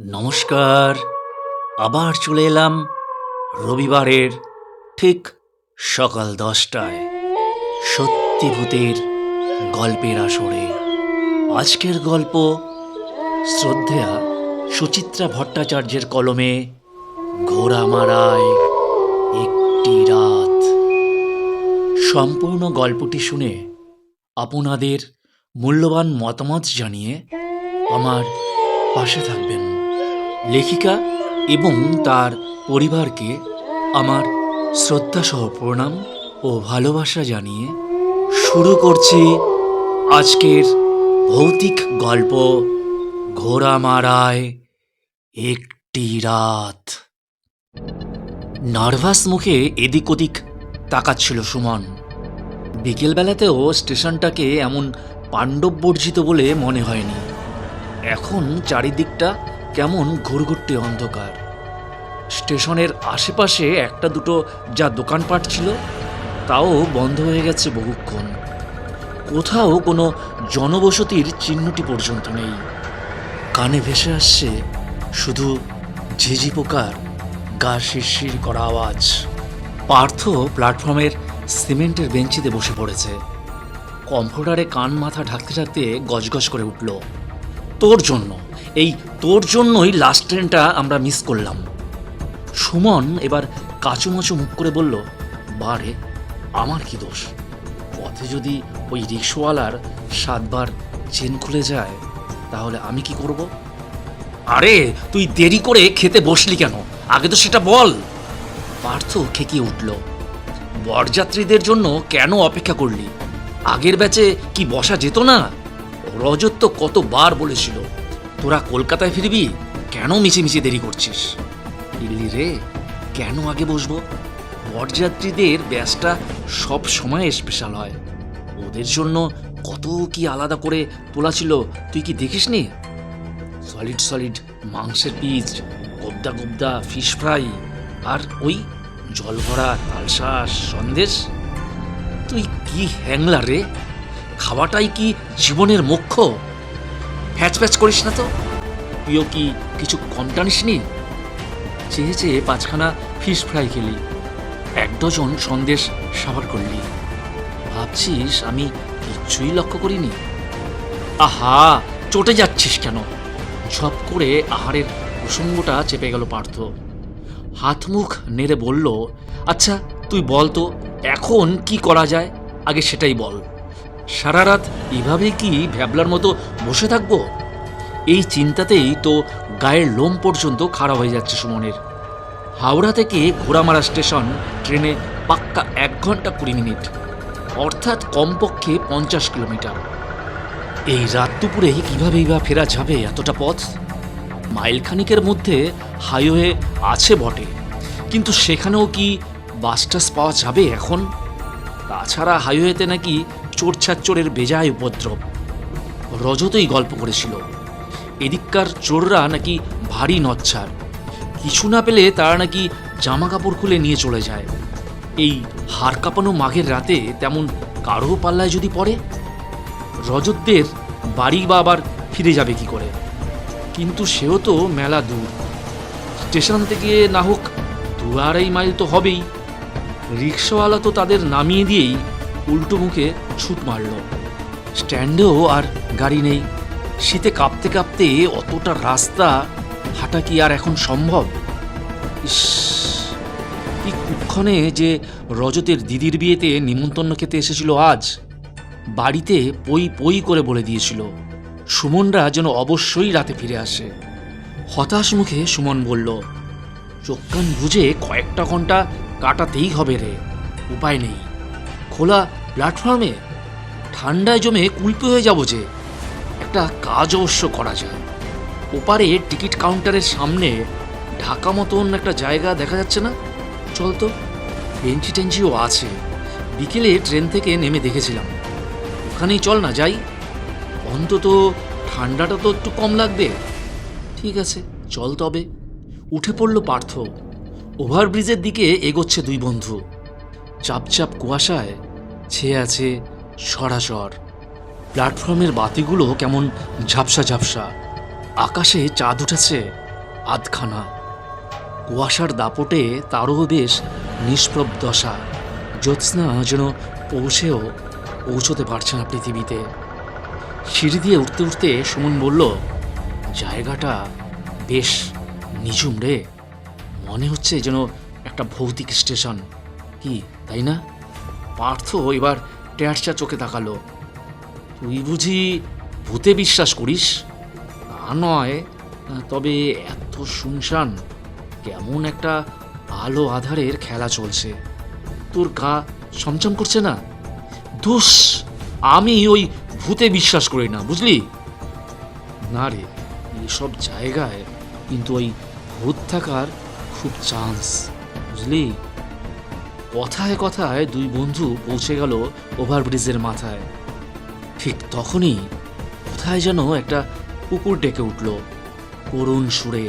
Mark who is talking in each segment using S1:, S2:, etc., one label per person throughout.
S1: নমস্কার। আবার চলে এলাম রবিবারের ঠিক সকাল দশটায় সত্যি ভূতের গল্পের আসরে। আজকের গল্প শ্রদ্ধেয়া সুচিত্রা ভট্টাচার্যের কলমে ঘোড়া মারায় একটি রাত। সম্পূর্ণ গল্পটি শুনে আপনাদের মূল্যবান মতামত জানিয়ে আমার পাশে থাকবেন। লেখিকা এবং তার পরিবারকে আমার শ্রদ্ধাসহ প্রণাম ও ভালোবাসা জানিয়ে শুরু করছি আজকের ভৌতিক গল্প ঘোড়া মারায় একটি রাত। নার্ভাস মুখে এদিক ওদিক তাকাচ্ছিল সুমন। বিকেলবেলাতেও স্টেশনটাকে এমন পাণ্ডব বর্জিত বলে মনে হয়নি। এখন চারিদিকটা কেমন ঘুরঘুরটে অন্ধকার। স্টেশনের আশেপাশে একটা দুটো যা দোকানপাট ছিল, তাও বন্ধ হয়ে গেছে বহুক্ষণ। কোথাও কোনো জনবসতির চিহ্নটি পর্যন্ত নেই। কানে ভেসে আসছে শুধু ঝিঝি পোকার গা শিরশির করা আওয়াজ। পার্থ প্ল্যাটফর্মের সিমেন্টের বেঞ্চিতে বসে পড়েছে। কম্পিউটারে কান মাথা ঢাকতে ঢাকতে গজগজ করে উঠল, তোর জন্য। এই তোর জন্যই লাস্ট ট্রেনটা আমরা মিস করলাম। সুমন এবার কাচুমাচু মুখ করে বলল, বারে, আমার কি দোষ? পথে যদি ওই রিক্সাওয়ালার সাতবার চেন খুলে যায়, তাহলে আমি কি করব? আরে, তুই দেরি করে খেতে বসলি কেন? আগে তো সেটা বল। পার্থ খেকিয়ে উঠল, বরযাত্রীদের জন্য কেন অপেক্ষা করলি? আগের ব্যাচে কি বসা যেত না? রজত তো কতবার বলেছিল? তোরা কলকাতায় ফিরবি? কেন মিছিমিছি দেরি করছিস? দিল্লি রে, কেন আগে বসবো? বরযাত্রীদের ব্যাসটা সব সময় স্পেশাল হয়। ওদের জন্য কত কি আলাদা করে তোলা ছিল, তুই কি দেখিসনি? সলিড সলিড মাংসের পিস গোবদা গোবদা ফিশ ফ্রাই আর ওই জল ভরা তালশাস সন্দেশ? তুই কি হ্যাংলা রে? খাওয়াটাই কি জীবনের মুখ্য? ফ্যাচ করিস না তো। তুইও কি কিছু কম টানিসনি চেয়ে চেয়ে পাঁচখানা ফিশ ফ্রাই খেলি। এক ডজন সন্দেশ সাবার করলি। ভাবছিস আমি কিচ্ছুই লক্ষ্য করিনি? আহা, চটে যাচ্ছিস কেন? ঝপ করে আহারের প্রসঙ্গটা চেপে গেল পার্থ। হাত মুখ নেড়ে বলল আচ্ছা তুই বল তো, এখন কি করা যায়? আগে সেটাই বল। সারা রাত এভাবে কি ভ্যাবলার মতো বসে থাকব? এই চিন্তাতেই তো গায়ের লোম পর্যন্ত খারাপ হয়ে যাচ্ছে সুমনের। হাওড়া থেকে ঘোড়ামারা স্টেশন ট্রেনে পাক্কা এক ঘণ্টা কুড়ি মিনিট, অর্থাৎ কমপক্ষে পঞ্চাশ কিলোমিটার। এই রাত দুপুরে কীভাবেই বা ফেরা যাবে এতটা পথ? মাইলখানিকের মধ্যে হাইওয়ে আছে বটে, কিন্তু সেখানেও কি বাস টাস পাওয়া যাবে এখন? তাছাড়া হাইওয়েতে নাকি চোর ছাচ্চোরের বেজায় উপদ্রব। রজতই গল্প করেছিল, এদিককার চোররা নাকি ভারী নচ্ছার। কিছু না পেলে তারা নাকি জামা কাপড় খুলে নিয়ে চলে যায়। এই হাড় কাঁপানো মাঘের রাতে তেমন কারও পাল্লায় যদি পড়ে? রজতদের বাড়ি বা আবার ফিরে যাবে কি করে? কিন্তু সেও তো মেলা দূর। স্টেশন থেকে না হোক দু আড়াই মাইল তো হবেই। রিক্সাওয়ালা তো তাদের নামিয়ে দিয়েই উল্টো মুখে ছুট মারল। স্ট্যান্ডেও আর গাড়ি নেই। শীতে কাঁপতে কাঁপতে অতটা রাস্তা হাঁটা কি আর এখন সম্ভব? ইস, কি কুক্ষণে যে রজতের দিদির বিয়েতে নিমন্ত্রণ খেতে এসেছিল আজ। বাড়িতে পই পই করে বলে দিয়েছিল, সুমনরা যেন অবশ্যই রাতে ফিরে আসে। হতাশ মুখে সুমন বলল, চোখ কান বুঝে কয়েকটা ঘণ্টা কাটাতেই হবে রে, উপায় নেই। খোলা প্ল্যাটফর্মে ঠান্ডায় জমে কুলপি হয়ে যাব যে। একটা কাজ অবশ্য করা যায়। ওপারে টিকিট কাউন্টারের সামনে ঢাকা মতন একটা জায়গা দেখা যাচ্ছে না? চল তো। বেঞ্চি টেঞ্চিও আছে। বিকেলে ট্রেন থেকে নেমে দেখেছিলাম। ওখানেই চল না, যাই। অন্তত ঠান্ডাটা তো একটু কম লাগবে। ঠিক আছে, চল তবে। উঠে পড়ল পার্থ। ওভারব্রিজের দিকে এগোচ্ছে দুই বন্ধু। চাপচাপ কুয়াশায় ছেয়ে আছে সরাসর। প্ল্যাটফর্মের বাতিগুলো কেমন ঝাপসা ঝাপসা। আকাশে চাঁদ উঠেছে আধখানা। কুয়াশার দাপটে তারও বেশ নিষ্প্রব দশা। জ্যোৎস্না যেন পৌঁছেও পৌঁছতে পারছে না পৃথিবীতে। সিঁড়ি দিয়ে উঠতে উঠতে সুমন বলল, জায়গাটা বেশ নিঝুম রে। মনে হচ্ছে যেন একটা ভৌতিক স্টেশন। কি, তাই না? পার্থ এবার ট্যাটসা চোখে তাকালো। তুই বুঝি ভূতে বিশ্বাস করিস? তা নয়। তবে এত শুনশান, কেমন একটা আলো আধারের খেলা চলছে। তোর গা ছমছম করছে না? দোষ, আমি ওই ভূতে বিশ্বাস করি না, বুঝলি? না রে, এসব জায়গায় কিন্তু ওই ভূত থাকার খুব চান্স বুঝলি? কথায় কথায় দুই বন্ধু পৌঁছে গেল ওভারব্রিজের মাথায়। ঠিক তখনই কোথায় যেন একটা কুকুর ডেকে উঠল করুণ সুরে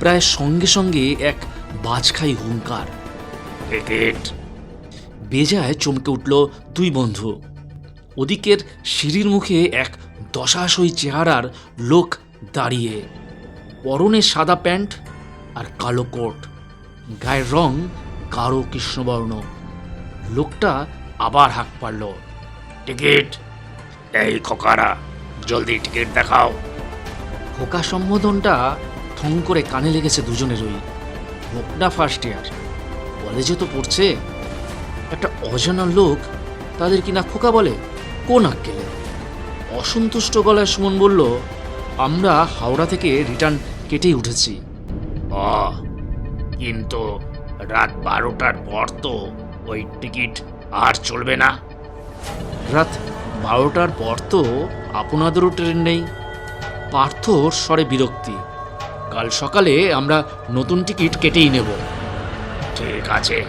S1: প্রায় সঙ্গে সঙ্গে এক বাজখাই হুঙ্কার। টিকিট বেজায় চমকে উঠল দুই বন্ধু। ওদিকের সিঁড়ির মুখে এক দশাশই চেহারার লোক দাঁড়িয়ে পরনে সাদা প্যান্ট আর কালো কোট। গায়ের রং গাঢ় কৃষ্ণবর্ণ। লোকটা আবার হাঁক পারল টিকিট, এই খোকারা, জলদি টিকিট দেখাও। খোকা সম্বোধনটা থং করে কানে লেগেছে দুজনেরই। লোকটা ফার্স্ট ইয়ার কলেজে তো পড়ছে। একটা অজানা লোক তাদের কি না খোকা বলে? কোন আক্কেলে? অসন্তুষ্ট গলায় সুমন বলল, আমরা হাওড়া থেকে রিটার্ন কেটেই উঠেছি।
S2: কিন্তু রাত বারোটার পর তো ওই টিকিট আর চলবে না।
S1: রাত বারোটার পর তো আপনাদেরও ট্রেন নেই। পার্থ স্বরে বিরক্তি। কাল সকালে আমরা নতুন টিকিট কেটেই নেব।
S2: ঠিক আছে।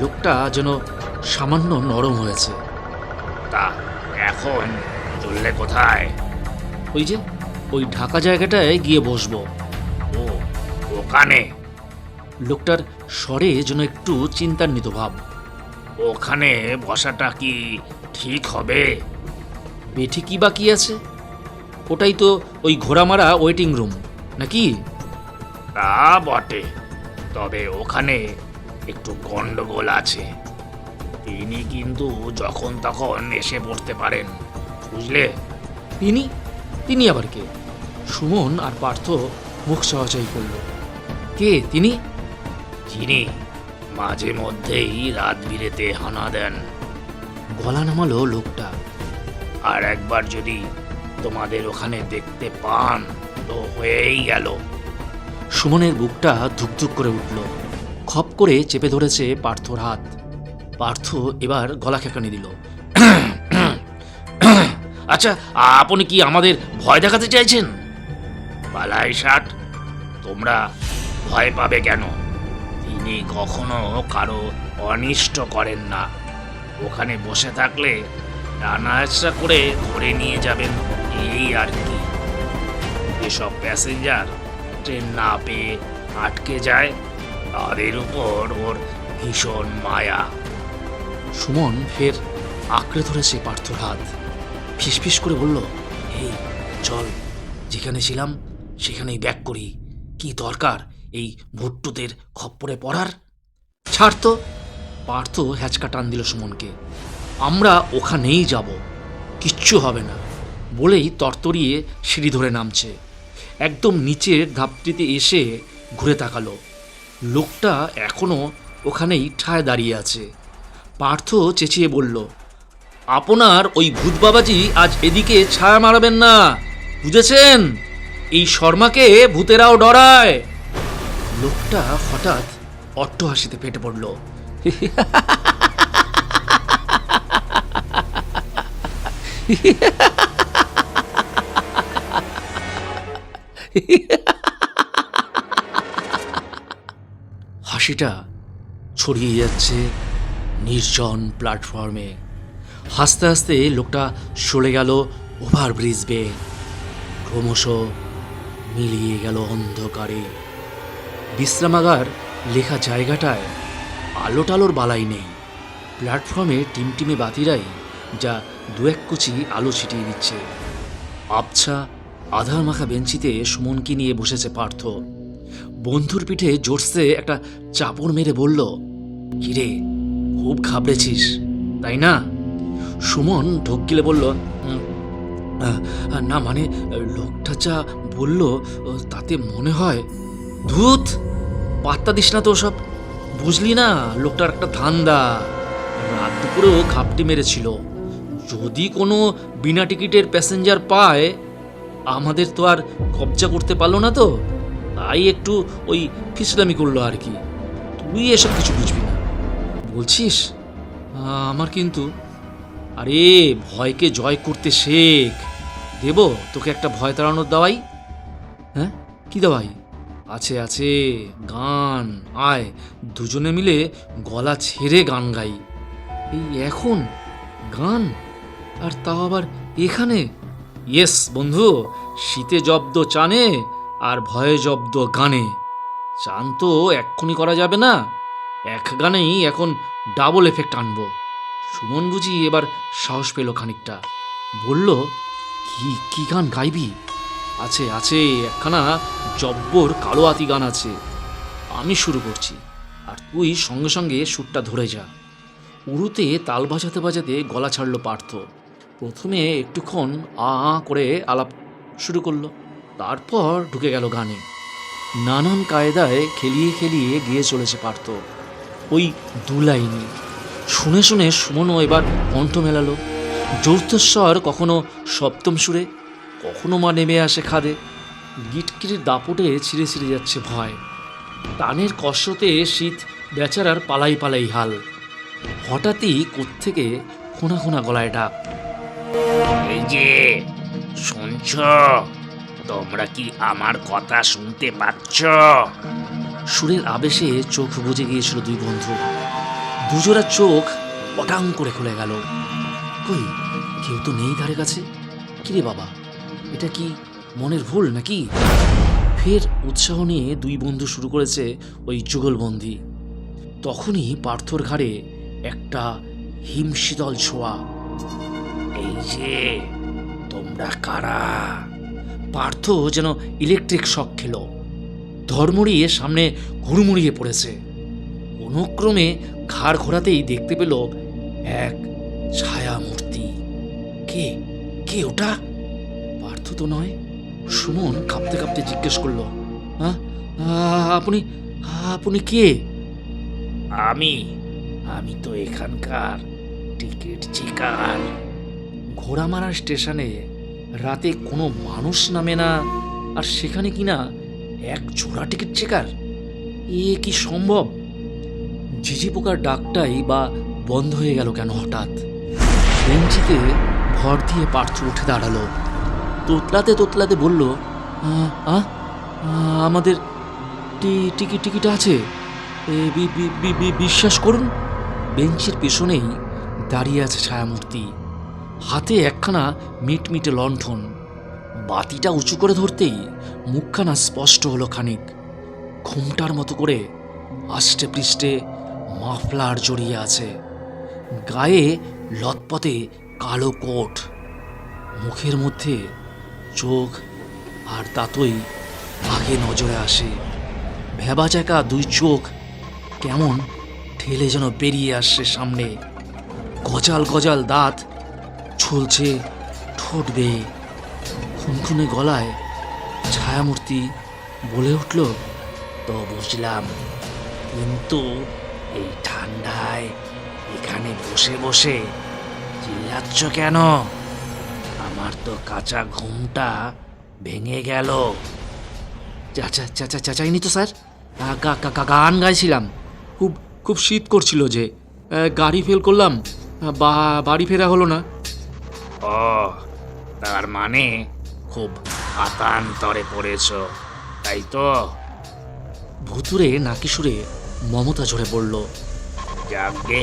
S1: লোকটা যেন সামান্য নরম হয়েছে।
S2: তা এখন চললে কোথায়?
S1: ওই যে, ওই ঢাকা জায়গাটায় গিয়ে বসবো।
S2: ও, ওখানে।
S1: লোকটার স্বরে যেন একটু চিন্তান্বিত ভাব।
S2: ওখানে বসাটা কি ঠিক হবে?
S1: বেঠি কি বাকি আছে? ওটাই তো ওই ঘোড়ামারা ওয়েটিং রুম নাকি?
S2: তা বটে তবে ওখানে একটু গন্ডগোল আছে। তিনি কিন্তু যখন তখন এসে পড়তে পারেন বুঝলে?
S1: তিনি? তিনি আবার কে? সুমন আর পার্থ মুখ চাওয়াচাই করল। কে তিনি?
S2: যিনি মাঝে মধ্যেই রাত বিরেতে হানা দেন।
S1: গলা নামালো লোকটা।
S2: আর একবার যদি তোমাদের ওখানে দেখতে পান তো হয়েই গেল।
S1: সুমনের বুকটা ধুকধুক করে উঠল। খপ করে চেপে ধরেছে পার্থর হাত। পার্থ এবার গলা খেকানি দিল।
S2: আচ্ছা আপনি কি আমাদের ভয় দেখাতে চাইছেন? পালাই ষাট তোমরা ভয় পাবে কেন? তিনি কখনো কারও অনিষ্ট করেন না। ওখানে বসে থাকলে টানা করে ধরে নিয়ে যাবেন এই আর কি। যেসব প্যাসেঞ্জার ট্রেন না পেয়ে আটকে যায়, তাদের উপর ওর ভীষণ মায়া।
S1: সুমন ফের আঁকড়ে ধরেছে পার্থর হাত। ফিসফিস করে বলল, এই, চল, যেখানে ছিলাম সেখানেই ব্যাক করি। কি দরকার? এই ভুট্টুদের খপ্পরে পড়ার? ছাড় তো, পার্থ হ্যাচকা টান দিল সুমনকে। আমরা ওখানেই যাব, কিচ্ছু হবে না, বলেই তরতরিয়ে সিঁড়ি ধরে নামছে। একদম নিচের ধাপটিতে এসে ঘুরে তাকালো। লোকটা এখনও ওখানেই ঠায় দাঁড়িয়ে আছে। পার্থ চেঁচিয়ে বলল, আপনার ওই ভূত বাবাজি আজ এদিকে ছায়া মারাবেন না, বুঝেছেন? এই শর্মাকে ভূতেরাও ডরায়। লোকটা হঠাৎ অট্ট হাসিতে ফেটে পড়ল। হাসিটা ছড়িয়ে যাচ্ছে নির্জন প্ল্যাটফর্মে। হাসতে হাসতে লোকটা সরে গেল ওভারব্রিজ বে ক্রমশ মিলিয়ে গেল অন্ধকারে। বিশ্রামাগার লেখা জায়গাটায় আলো টালোর বালাই নেই। প্ল্যাটফর্মে টিমটিমে বাতিরাই যা দু এক কুচি আলো ছিটিয়ে দিচ্ছে। আবছা আধার মাখা বেঞ্চিতে সুমনকে নিয়ে বসেছে পার্থ। বন্ধুর পিঠে জোরসে একটা চাপড় মেরে বলল কিরে খুব ঘাবড়েছিস তাই না? সুমন ঢোক গিলে বলল "উম, আহ, আহ, না মানে লোকটা যা বলল তাতে মনে হয় ধুত পাত্তা দিস না তো সব বুঝলি না, লোকটার একটা ধান্দা। রাত দুপুরেও ঘাপটি মেরেছিল। যদি কোনো বিনা টিকিটের প্যাসেঞ্জার পায়, আমাদের তো আর কবজা করতে পারল না তো। তাই একটু ওই ফিসলামি করল আর কি। তুই এসব কিছু বুঝবি না। বলছিস? আমার কিন্তু। আরে, ভয়কে জয় করতে শেখ। দেব, তোকে একটা ভয় তাড়ানোর দাওয়াই। হ্যাঁ? কী দাওয়াই? আছে আছে। গান। আয়। দুজনে মিলে গলা ছেড়ে গান গাই। এই এখন গান? আর তাও আবার এখানে? ইয়েস, বন্ধু, শীতে জব্দ চানে আর ভয়ে জব্দ গানে। চান তো এক্ষুনি করা যাবে না। এক গানেই এখন ডাবল এফেক্ট আনব। সুমন বুঝি এবার সাহস পেল খানিকটা। বলল, কি কি গান গাইবি? আছে আছে, একখানা জব্বর কালো আতি গান আছে। আমি শুরু করছি। আর তুই সঙ্গে সঙ্গে সুরটা ধরে যা। উড়ুতে তাল বাজাতে বাজাতে গলা ছাড়লো পার্থ। প্রথমে একটুক্ষণ আ আ, করে আলাপ শুরু করল। তারপর ঢুকে গেল গানে। নানান কায়দায় খেলিয়ে খেলিয়ে গিয়ে চলেছে পার্থ। ওই দু লাইনে। শুনে শুনে সুমনও এবার কণ্ঠ মেলালো। যৌথস্বর কখনো সপ্তম সুরে কখনো মা নেমে আসে খাদে। গিটকিরির দাপটে ছিঁড়ে ছিঁড়ে যাচ্ছে ভয়। টানের কষ্টতে শীত বেচারার পালাই পালাই হাল। হঠাৎই কোত্থেকে খোনা খোনা গলায় ডাক।
S2: এই যে শুনছ? তোমরা কি আমার কথা শুনতে পাচ্ছ?
S1: সুরের আবেশে চোখ বুজে গিয়েছিল দুই বন্ধু। দুজোড়া চোখ পটাং করে খুলে গেল। কই কেউ তো নেই ধারে কাছে? কিরে বাবা? এটা কি মনের ভুল নাকি? ফের উৎসাহ নিয়ে দুই বন্ধু শুরু করেছে ওই যুগলবন্দি। তখনই পার্থর ঘাড়ে একটা হিমশীতল ছোঁয়া।
S2: এই যে, তোমরা কারা?
S1: পার্থ যেন ইলেকট্রিক শক খেল। ধর্মড়িয়ে সামনে হুড়মুড়িয়ে পড়েছে। অনুক্রমে ঘাড় ঘোরাতেই দেখতে পেল এক ছায়া মূর্তি কে? কে ওটা? পার্থ তো নয়। সুমন কাঁপতে কাঁপতে জিজ্ঞেস করল হ্যাঁ? আপনি আপনি কে?
S2: আমি আমি তো এখানকার টিকিট চেকার।
S1: ঘোড়ামারা স্টেশনে রাতে কোনো মানুষ নামে না, আর সেখানে কিনা এক জোড়া টিকিট চেকার? এ কি সম্ভব? ঝিঝি পোকার ডাকটাই বা বন্ধ হয়ে গেল কেন হঠাৎ? বেঞ্চিতে ভর দিয়ে পার্থ উঠে দাঁড়াল। তোতলাতে তোতলাতে বলল "আহ, আহ, আহ, আমাদের টিকিট টিকিট আছে। বিশ্বাস করুন বেঞ্চের পেছনেই দাঁড়িয়ে আছে ছায়ামূর্তি। হাতে একখানা মিটমিটে লণ্ঠন। বাতিটা উঁচু করে ধরতেই মুখখানা স্পষ্ট হলো খানিক। ঘুমটার মতো করে আষ্টে পৃষ্ঠে মাফলার জড়িয়ে আছে। গায়ে লতপথে কালো কোট। মুখের মধ্যে চোখ আর তাতই আগে নজরে আসে। ভেবাচাকা দুই চোখ কেমন ঠেলে যেন বেরিয়ে আসছে সামনে। গজাল গজাল দাঁত ঝুলছে ঠোঁট বেয়ে। খুনখুনে গলায় ছায়ামূর্তি বলে উঠল,
S2: তো বুঝলাম, কিন্তু এই ঠান্ডায় এখানে বসে বসে চিল্লাচ্ছ কেন? আমার তো কাঁচা ঘুমটা ভেঙে গেল।
S1: চাচা চাচা চাচাইনি তো স্যার। গান গাইছিলাম। খুব খুব শীত করছিল যে গাড়ি ফেল করলাম। বা বাড়ি ফেরা হলো না।
S2: ও তার মানে খুব আতান্তরে পড়েছ তাই তো?
S1: ভুতুরে নাকি সুরে মমতা ঝরে পড়ল।
S2: যাকে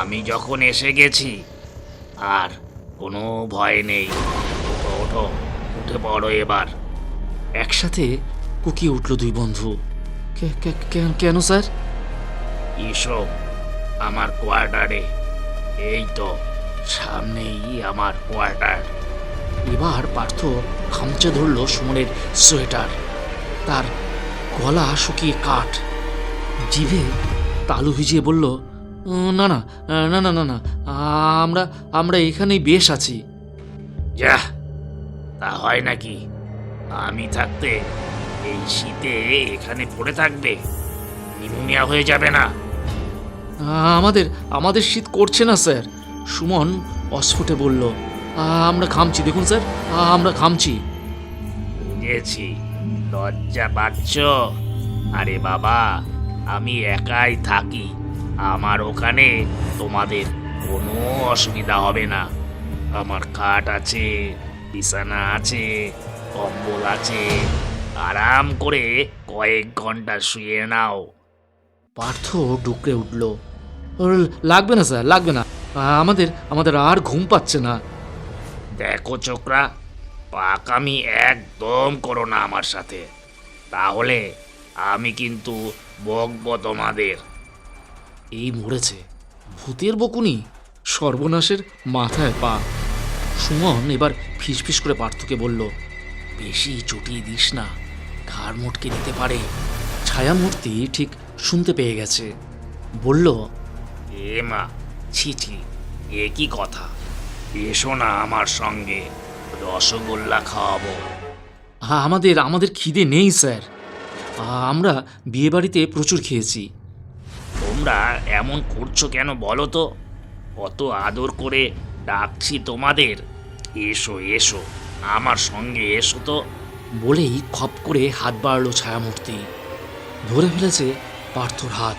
S2: আমি যখন এসে গেছি আর কোনো ভয় নেই। ওঠো ওঠো উঠে পড়ো এবার।
S1: একসাথে কুকিয়ে উঠল দুই বন্ধু। কে- কে- কে- কেন স্যার?
S2: এসো আমার কোয়ার্টারে। এই তো সামনেই আমার কোয়ার্টার।
S1: এবার পার্থ খামচে ধরল সুমনের সোয়েটার। তার গলা শুকিয়ে কাঠ। জিভে তালু ভিজিয়ে বলল "উম, না না না না না না। আমরা আমরা এখানেই বেশ আছি।
S2: যা তা হয় নাকি? আমি থাকতে এই শীতে এখানে পড়ে থাকবে। নিমুনিয়া হয়ে যাবে না।
S1: আমাদের আমাদের শীত করছে না স্যার। সুমন অস্ফুটে বলল আমরা খামছি দেখুন স্যার আমরা খামছি
S2: বুঝেছি। লজ্জা পাচ্ছ? আরে বাবা আমি একাই থাকি। আমার ওখানে তোমাদের কোনো অসুবিধা হবে না। আমার খাট আছে বিছানা আছে কম্বল আছে। আরাম করে কয়েক ঘণ্টা শুয়ে নাও।
S1: পার্থ ডুকরে উঠল। লাগবে না স্যার লাগবে না। আমাদের আমাদের আর ঘুম পাচ্ছে না।
S2: দেখো চোকরা পাকামি একদম করো না আমার সাথে। তাহলে আমি কিন্তু বকবো তোমাদের।
S1: এই মরেছে। ভূতের বকুনি সর্বনাশের মাথায় পা। সুমন এবার ফিসফিস করে পার্থকে বলল বেশি চটিয়ে দিস না ঘাড় মোটকে দিতে পারে। ছায়ামূর্তি ঠিক শুনতে পেয়ে গেছে। বলল
S2: এ মা ছি ছি এ কি কথা? এসো না আমার সঙ্গে রসগোল্লা খাওয়াবো।
S1: "আ, আমাদের আমাদের খিদে নেই স্যার। আমরা বিয়েবাড়িতে প্রচুর খেয়েছি।
S2: তোমরা এমন করছ কেন বলো তো? অত আদর করে ডাকছি তোমাদের। এসো এসো, আমার সঙ্গে এসো তো।
S1: বলেই খপ করে হাত বাড়ল ছায়ামূর্তি। ধরে ফেলেছে পার্থর হাত।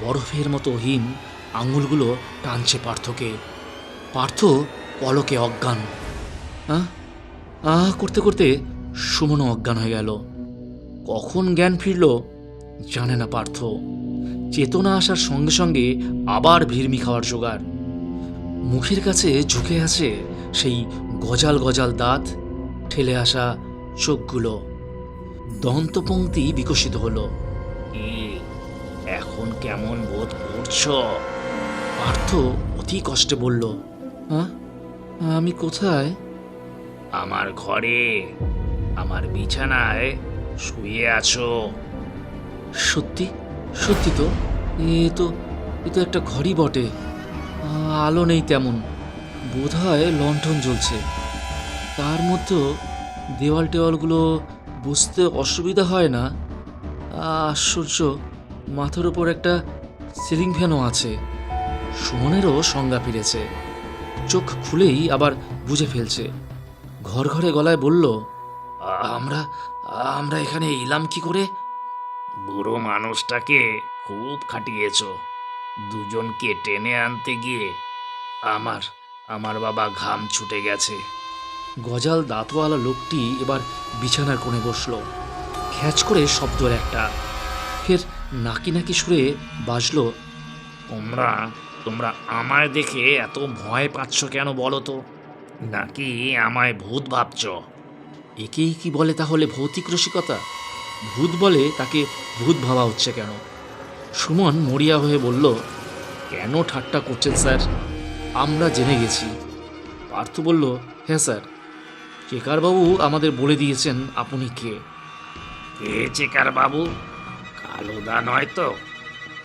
S1: বরফের মতো হিম আঙুলগুলো টানছে পার্থকে। পার্থ পলকে অজ্ঞান। আহ আহ করতে করতে সুমনও অজ্ঞান হয়ে গেল। কখন জ্ঞান ফিরল জানে না পার্থ। চেতনা আসার সঙ্গে সঙ্গে আবার ভিড়মি খাওয়ার জোগাড়। মুখের কাছে ঝুঁকে আছে সেই গজাল গজাল দাঁত, ঠেলে আসা চোখগুলো। দন্তপংক্তি বিকশিত হলো।
S2: এখন কেমন বোধ করছ?
S1: পার্থ অতি কষ্টে বলল হ্যাঁ আমি কোথায়?
S2: আমার ঘরে, আমার বিছানায় শুয়ে আছো।
S1: সত্যি? সত্যি তো? এ তো এ তো একটা ঘরই বটে। আলো নেই তেমন। বোধ হয় লণ্ঠন জ্বলছে। তার মধ্যেও দেওয়াল টেওয়ালগুলো বুঝতে অসুবিধা হয় না। আশ্চর্য, মাথার উপর একটা সিলিং ফ্যানও আছে। সুমনেরও সংজ্ঞা ফিরেছে। চোখ খুলেই আবার বুঝে ফেলছে। ঘর ঘরে গলায় বলল, আমরা আমরা এখানে এলাম কি করে?
S2: বুড়ো মানুষটাকে খুব খাটিয়েছ। দুজনকে টেনে আনতে গিয়ে আমার আমার বাবা ঘাম ছুটে গেছে।
S1: গজাল দাঁতওয়ালা লোকটি এবার বিছানার কোণে বসল। খ্যাচ করে শব্দ একটা। ফের নাকি নাকি সুরে বাজলো,
S2: তোমরা তোমরা আমায় দেখে এত ভয় পাচ্ছ কেন বলো তো? নাকি আমায় ভূত ভাবছ?
S1: একেই কি বলে তাহলে ভৌতিক রসিকতা? ভূত বলে তাকে ভূত ভাবা হচ্ছে কেন? সুমন মরিয়া হয়ে বলল কেন ঠাট্টা করছেন স্যার? আমরা জেনে গেছি। পার্থ বলল হ্যাঁ স্যার চেকারবাবু আমাদের বলে দিয়েছেন আপনি কে?
S2: কে চেকার বাবু কালোদা নয় তো?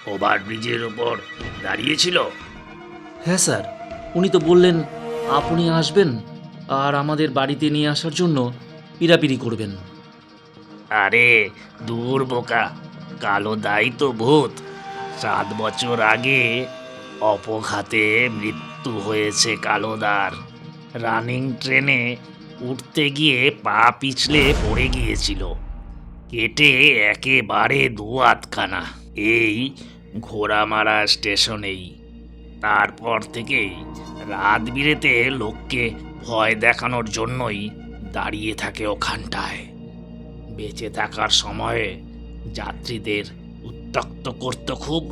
S2: ওভার ব্রিজের উপর দাঁড়িয়েছিল?
S1: হ্যাঁ স্যার উনি তো বললেন আপনি আসবেন আর আমাদের বাড়িতে নিয়ে আসার জন্য পিরাপিরি করবেন।
S2: আরে, দূর বোকা। কালো দাই তো ভূত। সাত বছর আগে অপঘাতে মৃত্যু হয়েছে কালোদার রানিং ট্রেনে উঠতে গিয়ে পা পিছলে পড়ে গিয়েছিল। কেটে একেবারে দু আধখানা। এই ঘোড়ামারা স্টেশনেই। তারপর থেকেই রাত বিরেতে লোককে ভয় দেখানোর জন্যই দাঁড়িয়ে থাকে ওখানটায়। বেঁচে থাকার সময়ে যাত্রীদের উত্তক্ত করত খুব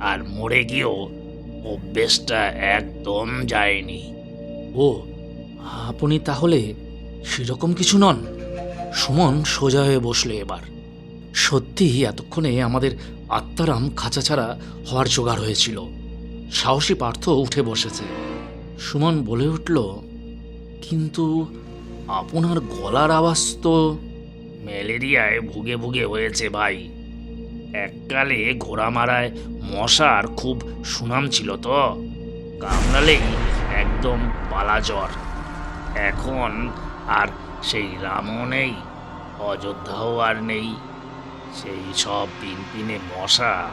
S2: আর মরে গিয়েও অভ্যেসটা একদম যায়নি।
S1: ও, আপনি তাহলে সেরকম কিছু নন? সুমন সোজা হয়ে বসলে এবার। সত্যি এতক্ষণে আমাদের আত্মারাম খাঁচা ছাড়া হওয়ার জোগাড় হয়েছিল। সাহসী পার্থ উঠে বসেছে। সুমন বলে উঠল, কিন্তু আপনার গলার আওয়াজ তো
S2: ম্যালেরিয়ায় ভুগে ভুগে হয়েছে ভাই। এককালে ঘোড়া মারায় মশার খুব সুনাম ছিল তো। কামড়ালেই একদম পালা জ্বর। এখন আর সেই রামও নেই, অযোধ্যাও আর নেই। সেই সব পিনপিনে মশা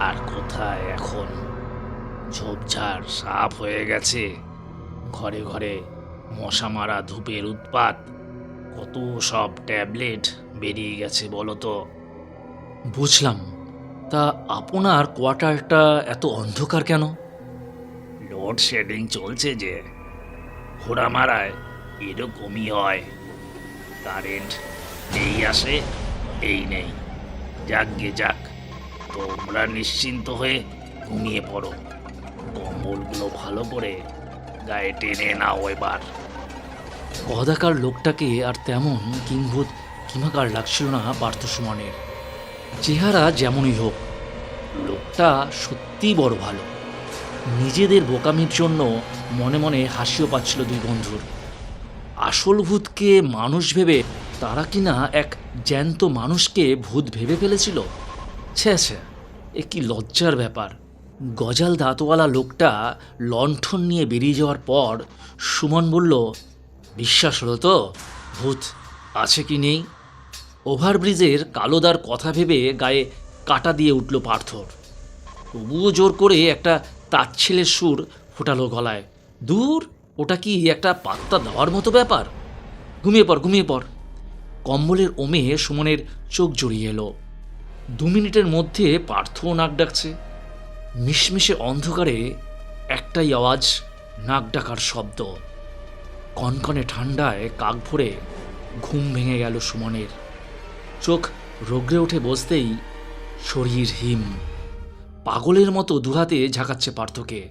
S2: আর কোথায় এখন? ঝোপঝাড় সাফ হয়ে গেছে। ঘরে ঘরে মশা মারা ধূপের উৎপাত কত সব ট্যাবলেট বেরিয়ে গেছে বলো তো।
S1: বুঝলাম, তা আপনার কোয়ার্টারটা এত অন্ধকার কেন?
S2: লোডশেডিং চলছে যে, ঘোড়া মারায় এরকমই হয়। কারেন্ট এই আসে, এই নেই। যাক গে যাক, তোমরা নিশ্চিন্ত হয়ে ঘুমিয়ে পড়ো। কম্বলগুলো ভালো করে গায়ে টেনে নাও এবার।
S1: কদাকার লোকটাকে আর তেমন কিংভূত কিমাকার লাগছিল না পার্থ সুমনের। চেহারা যেমনই হোক, লোকটা সত্যিই বড় ভালো। নিজেদের বোকামির জন্য মনে মনে হাসিও পাচ্ছিল দুই বন্ধুর। আসল ভূতকে মানুষ ভেবে তারা কিনা এক জ্যান্ত মানুষকে ভূত ভেবে ফেলেছিল? ছে ছে, এ কি লজ্জার ব্যাপার। গজাল দাঁতওয়ালা লোকটা লণ্ঠন নিয়ে বেরিয়ে যাওয়ার পর সুমন বলল বিশ্বাস হলো তো? ভূত, আছে কি নেই? ওভারব্রিজের কালোদার কথা ভেবে গায়ে কাটা দিয়ে উঠল পার্থর তবুও জোর করে একটা তাচ্ছিলের সুর ফোটালো গলায়। দূর, ওটা কি একটা পাত্তা দেওয়ার মতো ব্যাপার? ঘুমিয়ে পড় ঘুমিয়ে পড়। কম্বলের ওমে সুমনের চোখ জড়িয়ে এলো। দু মিনিটের মধ্যে পার্থও নাক ডাকছে। মিশমিশে অন্ধকারে একটাই আওয়াজ, নাক ডাকার শব্দ। কনকনে ঠান্ডায় কাক ভরে ঘুম ভেঙে গেল সুমনের। চোখ রোগড়ে উঠে বসতেই শরীর হিম। পাগলের মতো দুহাতে ঝাঁকাচ্ছে পার্থকে।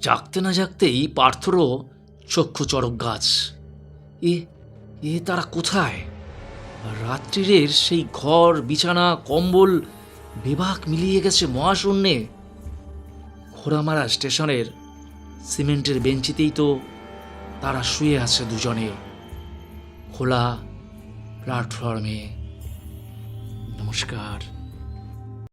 S1: জাগতে না জাগতেই পার্থরও চক্ষু চড়ক গাছ। এ এ তারা কোথায়? রাত্রিরের সেই ঘর, বিছানা, কম্বল বিভাগ মিলিয়ে গেছে মহাশূন্যে। ঘোড়ামারা স্টেশনের সিমেন্টের বেঞ্চিতেই তো তারা শুয়ে আছে দুজনে। খোলা প্ল্যাটফর্মে। নমস্কার।